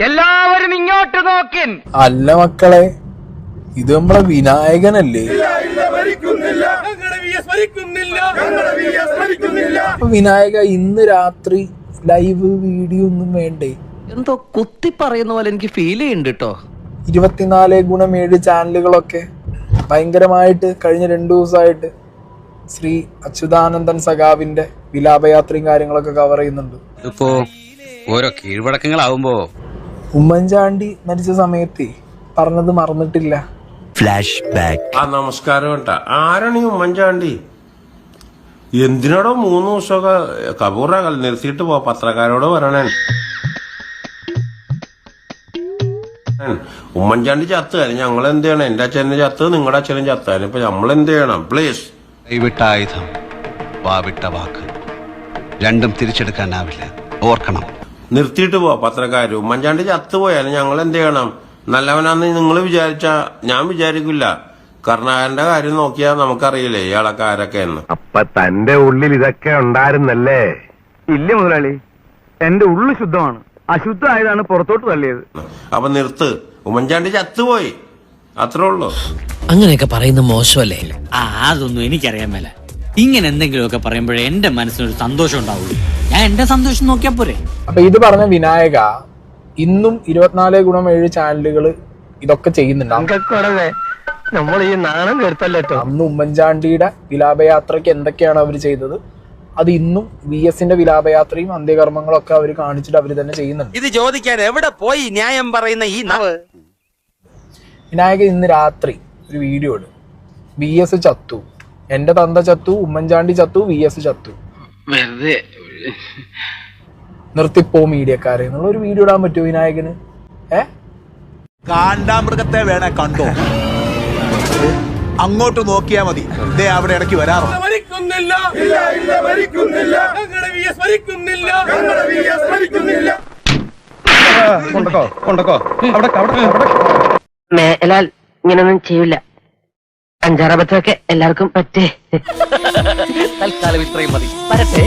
എല്ലാവരും ഇങ്ങോട്ട് നോക്കിൻ. അല്ല മക്കളെ ഇത് നമ്മളെ വിനായകനല്ലേ? വിനായക ഇന്ന് രാത്രി ലൈവ് വീഡിയോ ഒന്നും വേണ്ടേ? എന്തോ കുത്തി പറയുന്ന പോലെ എനിക്ക് ഫീൽ ചെയ്യുന്നുണ്ട് കേട്ടോ ഇരുപത്തിനാല് ഗുണം ഏഴ് ചാനലുകളൊക്കെ ഭയങ്കരമായിട്ട് കഴിഞ്ഞ രണ്ടു ദിവസമായിട്ട് ശ്രീ അച്യുതാനന്ദൻ സഖാവിന്റെ വിലാപയാത്രയും കാര്യങ്ങളൊക്കെ കവർ ചെയ്യുന്നുണ്ട്. ഇപ്പോ ഓരോ കീഴ്വഴക്കങ്ങളാവുമ്പോ ഉമ്മൻചാണ്ടി മരിച്ച സമയത്ത് പറഞ്ഞത് മറന്നിട്ടില്ല. ഫ്ലാഷ് ബാക്ക് ആ നമസ്കാരം കേട്ടാ. ആരാണ് ഈ ഉമ്മൻചാണ്ടി? എന്തിനോടോ മൂന്ന് ദിവസമൊക്കെ കപൂറാകൽ നിർത്തിയിട്ട് പോ പത്രക്കാരോട് പറയണേ. ഉമ്മൻചാണ്ടി ചത്ത്. ഞങ്ങൾ എന്ത് ചെയ്യണം എന്റെ അച്ഛനെ ചത്ത് നിങ്ങളുടെ അച്ഛനും ചത്താൻ ഇപ്പൊ നമ്മൾ എന്ത് ചെയ്യണം? പ്ലീസ് കൈവിട്ട ആയുധം വാവിട്ട വാക്ക്. രണ്ടും തിരിച്ചെടുക്കാനാവില്ല. ഓർക്കണം. നിർത്തിയിട്ട് പോവാ പത്രക്കാരും. ഉമ്മൻചാണ്ടി ചത്തുപോയാലും ഞങ്ങൾ എന്ത് ചെയ്യണം? നല്ലവനാന്ന് നിങ്ങൾ വിചാരിച്ച ഞാൻ വിചാരിക്കില്ല. കർണാകരന്റെ കാര്യം നോക്കിയാൽ നമുക്കറിയില്ലേ ഇയാളൊക്കെ ആരൊക്കെ എന്ന് അപ്പൊ തന്റെ ഉള്ളിൽ ഇതൊക്കെ ഉണ്ടായിരുന്നല്ലേ? ഇല്ല മുതലാളി എന്റെ ഉള്ളു ശുദ്ധമാണ്. അശുദ്ധമായതാണ് പുറത്തോട്ട് തള്ളിയത്. അപ്പൊ നിർത്ത്. ഉമ്മൻചാണ്ടി ചത്തുപോയി. അത്രേ ഉള്ളൂ. അങ്ങനെയൊക്കെ പറയുന്ന മോശമല്ലേ? ആ അതൊന്നും എനിക്കറിയാൻ മേല. ഇങ്ങനെ എന്തെങ്കിലുമൊക്കെ പറയുമ്പോഴേ എന്റെ മനസ്സിനൊരു സന്തോഷം ഉണ്ടാവുള്ളൂ. ഞാൻ എന്റെ സന്തോഷം നോക്കിയാ പോരെ. അപ്പൊ ഇത് പറഞ്ഞ വിനായക ഇന്നും ഇരുപത്തിനാല് ഗുണം ഏഴ് ചാനലുകൾ ഇതൊക്കെ ചെയ്യുന്നുണ്ട്. നമ്മൾ ഈ നാണം കേട്ടല്ലോ അന്ന് ഉമ്മൻചാണ്ടിയുടെ വിലാപയാത്രയ്ക്ക് എന്തൊക്കെയാണ് അവർ ചെയ്തത്? അത് ഇന്നും വി എസിന്റെ വിലാപയാത്രയും അന്ത്യകർമ്മങ്ങളും ഒക്കെ അവർ കാണിച്ചിട്ട് അവർ തന്നെ ചെയ്യുന്നുണ്ട്. ഇത് ചോദിക്കാൻ എവിടെ പോയി ന്യായം പറയുന്ന ഈ നവ് വിനായക ഇന്ന് രാത്രി ഒരു വീഡിയോ ഇടും. വി എസ് ചത്തു. എന്റെ തന്ത ചത്തു ഉമ്മൻചാണ്ടി ചത്തു വി എസ് ചത്തു. വെറുതെ. നിർത്തിപ്പോ മീഡിയക്കാരെ. എന്നുള്ള ഒരു വീഡിയോ ഇടാൻ പറ്റുമോ വിനായകന്? ഏ? കാണ്ടാമൃഗത്തെ വേണേ കണ്ടോ? അങ്ങോട്ട് നോക്കിയാ മതി. ഇതേ അവിടെ ഇടയ്ക്ക് വരാറോ? മേലാൽ ഇങ്ങനൊന്നും ചെയ്യില്ല അഞ്ചാറബത്തൊക്കെ എല്ലാവർക്കും പറ്റേ. തൽക്കാലം ഇത്രയും മതി. വരട്ടെ.